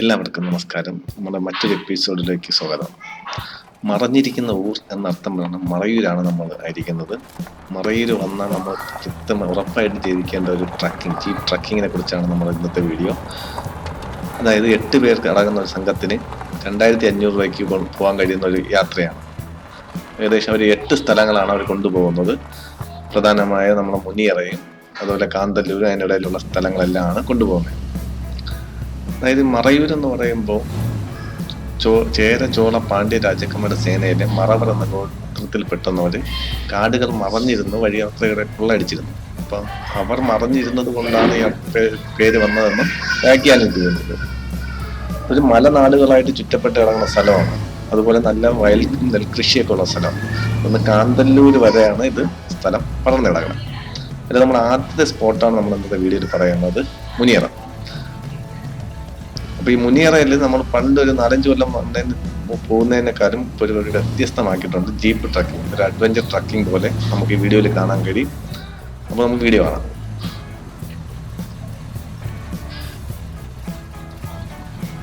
എല്ലാവർക്കും നമസ്കാരം. നമ്മുടെ മറ്റൊരു എപ്പിസോഡിലേക്ക് സ്വാഗതം. മറഞ്ഞിരിക്കുന്ന ഊർ എന്നർത്ഥം വേണം മറയൂരാണ് നമ്മൾ ആയിരിക്കുന്നത്. മറയൂർ വന്നാൽ നമ്മൾ കൃത്യം ഉറപ്പായിട്ട് ചെയ്തിരിക്കേണ്ട ഒരു ട്രക്കിംഗ്. ജീപ്പ് ട്രക്കിങ്ങിനെ കുറിച്ചാണ് നമ്മുടെ ഇന്നത്തെ വീഡിയോ. അതായത് എട്ട് പേർക്ക് അടങ്ങുന്ന ഒരു സംഘത്തിന് രണ്ടായിരത്തി അഞ്ഞൂറ് രൂപയ്ക്ക് പോകാൻ കഴിയുന്ന ഒരു യാത്രയാണ്. ഏകദേശം ഒരു എട്ട് സ്ഥലങ്ങളാണ് അവർ കൊണ്ടുപോകുന്നത്. പ്രധാനമായ നമ്മുടെ മുനിയറയും അതുപോലെ കാന്തല്ലൂർ അതിനിടയിലുള്ള സ്ഥലങ്ങളെല്ലാം ആണ് കൊണ്ടുപോകുന്നത്. അതായത് മറയൂർ എന്ന് പറയുമ്പോൾ ചോ ചേര ചോള പാണ്ഡ്യ രാജാക്കന്മാരുടെ സേനയിലെ മറവർ എന്ന ഗോത്രത്തിൽ പെട്ടെന്നവര് കാടുകൾ മറഞ്ഞിരുന്നു വഴിയാത്രകളെ കൊള്ളടിച്ചിരുന്നു അപ്പം അവർ മറഞ്ഞിരുന്നത് കൊണ്ടാണ് ഈ പേര് വന്നതെന്നും വ്യാഖ്യാനം ചെയ്യുന്നത്. ഒരു മലനാടുകളായിട്ട് ചുറ്റപ്പെട്ട് കിടക്കുന്ന സ്ഥലമാണ്. അതുപോലെ നല്ല വയൽ നെൽകൃഷിയൊക്കെ ഉള്ള സ്ഥലം. ഒന്ന് കാന്തല്ലൂർ വരെയാണ് ഇത് സ്ഥലം പടർന്നു പിന്നെ നമ്മൾ ആദ്യത്തെ സ്പോട്ടാണ് നമ്മൾ ഇന്നത്തെ വീഡിയോയിൽ പറയുന്നത് മുനിയറ. അപ്പൊ ഈ മുനിയറയിൽ നമ്മൾ പണ്ട് ഒരു നാലഞ്ച് കൊല്ലം വന്നതിന് പോകുന്നതിനേക്കാളും ഒരു വ്യത്യസ്തമാക്കിയിട്ടുണ്ട്. ജീപ്പ് ട്രക്കിംഗ് ഒരു അഡ്വഞ്ചർ ട്രക്കിംഗ് പോലെ നമുക്ക് ഈ വീഡിയോയിൽ കാണാൻ കഴിയും. അപ്പൊ നമുക്ക് വീഡിയോ കാണാം.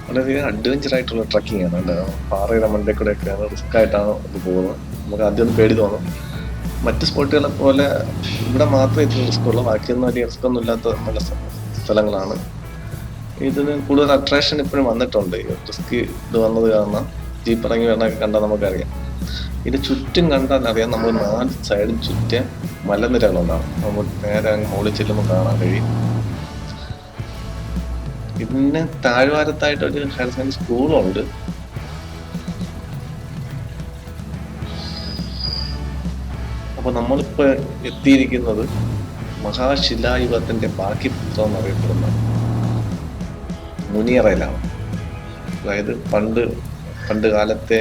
വളരെയധികം അഡ്വഞ്ചർ ആയിട്ടുള്ള ട്രക്കിംഗ് ആണ്. കേട്ടോ. പാറയുടെ മണ്ടേ കൂടെ ഒക്കെയാണ് റിസ്ക് ആയിട്ടാണ് ഇത് പോകുന്നത്. നമുക്ക് ആദ്യം ഒന്ന് പേടി തോന്നും. മറ്റ് സ്പോട്ടുകളെ പോലെ ഇവിടെ മാത്രമേ ഇത്ര റിസ്ക് ഉള്ളൂ. ബാക്കിയൊന്നും വലിയ റിസ്ക് ഒന്നും ഇല്ലാത്ത നല്ല സ്ഥലങ്ങളാണ്. ഇതിന് കൂടുതൽ അട്രാക്ഷൻ ഇപ്പോഴും വന്നിട്ടുണ്ട്. റിസ്ക് ഇത് വന്നത് കാരണം ജീപ്പ് ഇറങ്ങി വരണ കണ്ടാൽ നമുക്കറിയാം. ഇത് ചുറ്റും കണ്ടാൽ അറിയാം നമ്മൾ നാല് സൈഡും ചുറ്റ മലനിരകളുണ്ടാവും നമ്മൾ നേരെ അങ്ങ് മുകളിൽ ചെല്ലുമ്പോൾ കാണാൻ കഴിയും. ഇതിന് താഴ്വാരത്തായിട്ട് ഒരു ഹയർ സെക്കൻഡറി സ്കൂളുണ്ട് അപ്പൊ നമ്മളിപ്പോ എത്തിയിരിക്കുന്നത് മഹാശിലായുഗത്തിന്റെ ബാക്കി പുത്രം എന്നറിയപ്പെടുന്ന മുനിയറയിലാണ് അതായത് പണ്ട് പണ്ട് കാലത്തെ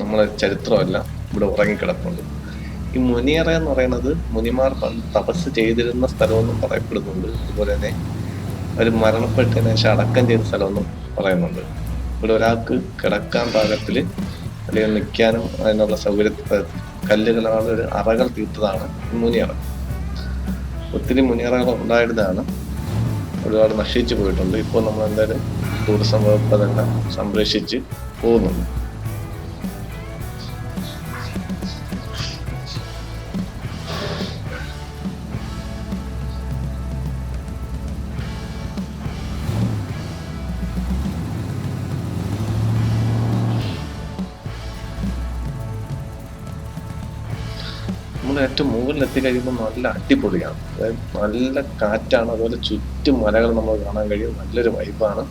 നമ്മളെ ചരിത്രമല്ല ഇവിടെ ഉറങ്ങിക്കിടപ്പുണ്ട്. ഈ മുനിയറ എന്ന് പറയുന്നത് മുനിമാർ പണ്ട് തപസ് ചെയ്തിരുന്ന സ്ഥലമെന്നും പറയപ്പെടുന്നുണ്ട്. അതുപോലെ തന്നെ അവർ മരണപ്പെട്ടതിന് ശേഷം അടക്കം ചെയ്ത സ്ഥലമെന്നും പറയുന്നുണ്ട്. ഇവിടെ ഒരാൾക്ക് കിടക്കാൻ പാകത്തിൽ അല്ലെങ്കിൽ നിൽക്കാനും അതിനുള്ള സൗകര്യ കല്ലുകളാണ് ഒരു അറകൾ തീർത്തതാണ് മുനിയറ ഒത്തിരി മുനിയറകൾ ഉണ്ടായിരുന്നതാണ്. ഒരുപാട് നശിച്ചു പോയിട്ടുണ്ട്. ഇപ്പോൾ നമ്മൾ എന്തായാലും ടൂറിസം വകുപ്പ് അതെല്ലാം സംരക്ഷിച്ച് പോകുന്നുണ്ട്. നമ്മൾ ഏറ്റവും മുകളിൽ എത്തിക്കഴിയുമ്പോൾ നല്ല അടിപൊളിയാണ്. അതായത് നല്ല കാറ്റാണ്. അതുപോലെ ചുറ്റും മലകൾ നമ്മൾ കാണാൻ കഴിയും. നല്ലൊരു വൈബാണ്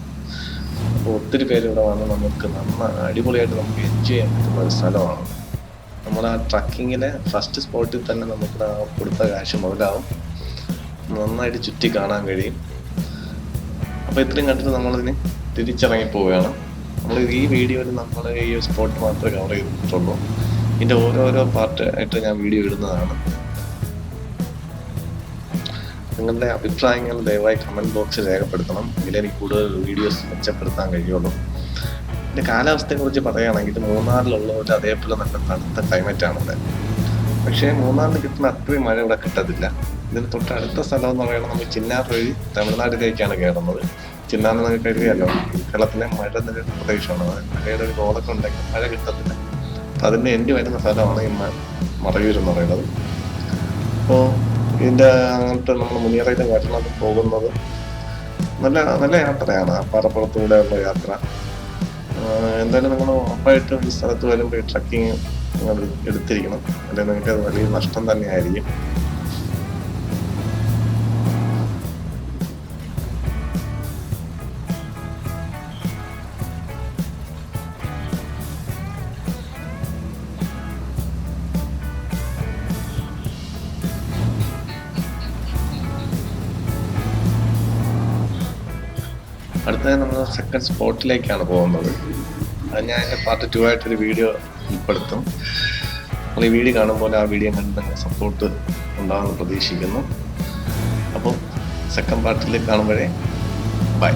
അപ്പോൾ ഒത്തിരി പേര് ഇവിടെ വന്ന് നമുക്ക് നന്ന അടിപൊളിയായിട്ട് നമുക്ക് എൻജോയ് ചെയ്യാൻ പറ്റുന്ന ഒരു സ്ഥലമാണ്. നമ്മൾ ആ ട്രക്കിങ്ങിലെ ഫസ്റ്റ് സ്പോട്ടിൽ തന്നെ നമുക്ക് ആ കൊടുത്ത കാശ് മുതലാവും. നന്നായിട്ട് ചുറ്റി കാണാൻ കഴിയും. അപ്പോൾ ഇത്രയും കണ്ടിട്ട് നമ്മളിതിന് തിരിച്ചിറങ്ങി പോവുകയാണ് നമ്മൾ ഈ വീഡിയോയിൽ നമ്മൾ ഈ സ്പോട്ട് മാത്രമേ കവർ ചെയ്തിട്ടുള്ളൂ. ഇതിന്റെ ഓരോരോ പാർട്ട് ആയിട്ട് ഞാൻ വീഡിയോ ഇടുന്നതാണ്. നിങ്ങളുടെ അഭിപ്രായങ്ങൾ ദയവായി കമന്റ് ബോക്സിൽ രേഖപ്പെടുത്തണം. ഇതിൽ എനിക്ക് കൂടുതൽ വീഡിയോസ് മെച്ചപ്പെടുത്താൻ കഴിയുള്ളൂ. ഇതിന്റെ കാലാവസ്ഥയെ കുറിച്ച് പറയുകയാണെങ്കിൽ ഒരു അതേപോലെ നല്ല തണുത്ത ക്ലൈമറ്റ് ഇവിടെ പക്ഷേ മൂന്നാറിൽ കിട്ടുന്ന അത്രയും മഴ ഇവിടെ കിട്ടത്തില്ല. ഇതിന് തൊട്ടടുത്ത സ്ഥലം എന്ന് പറയുന്നത് നമ്മൾ ചിന്നാർ വഴി തമിഴ്നാട്ടിലേക്കാണ് കയറുന്നത്. ചിന്നാർ നിങ്ങൾക്ക് അറിയാലോ കേരളത്തിലെ മഴ നിരക്ക് പ്രദേശമാണ്. മഴയുടെ ഒരു റോഡൊക്കെ ഉണ്ടെങ്കിൽ മഴ കിട്ടത്തില്ല. അപ്പൊ എന്റെ എൻഡ് വരുന്ന സ്ഥലമാണ് ഈ മറയൂർ എന്ന് പറയുന്നത്. അപ്പോൾ ഇതിന്റെ അങ്ങനത്തെ നമ്മൾ മുനിയറയിലും വരണത് പോകുന്നത് നല്ല നല്ല യാത്രയാണ്. പാറപ്പുറത്തൂടെയുള്ള യാത്ര. എന്തായാലും നിങ്ങൾ ഉറപ്പായിട്ടും ഈ സ്ഥലത്ത് വരുമ്പോൾ ഈ ട്രക്കിങ് നിങ്ങൾ എടുത്തിരിക്കണം. അല്ലെങ്കിൽ നിങ്ങൾക്ക് അത് വലിയ നഷ്ടം തന്നെയായിരിക്കും. അടുത്തത് നമ്മൾ സെക്കൻഡ് സ്പോട്ടിലേക്കാണ് പോകുന്നത്. അത് ഞാൻ എന്റെ പാർട്ട് ടു ആയിട്ടൊരു വീഡിയോ ഉൾപ്പെടുത്തും. നമ്മൾ ഈ വീഡിയോ കാണുമ്പോൾ ആ വീഡിയോ കണ്ട് സപ്പോർട്ട് ഉണ്ടാകുമെന്ന് പ്രതീക്ഷിക്കുന്നു. അപ്പോൾ സെക്കൻഡ് പാർട്ടിൽ കാണുമ്പോഴേ ബൈ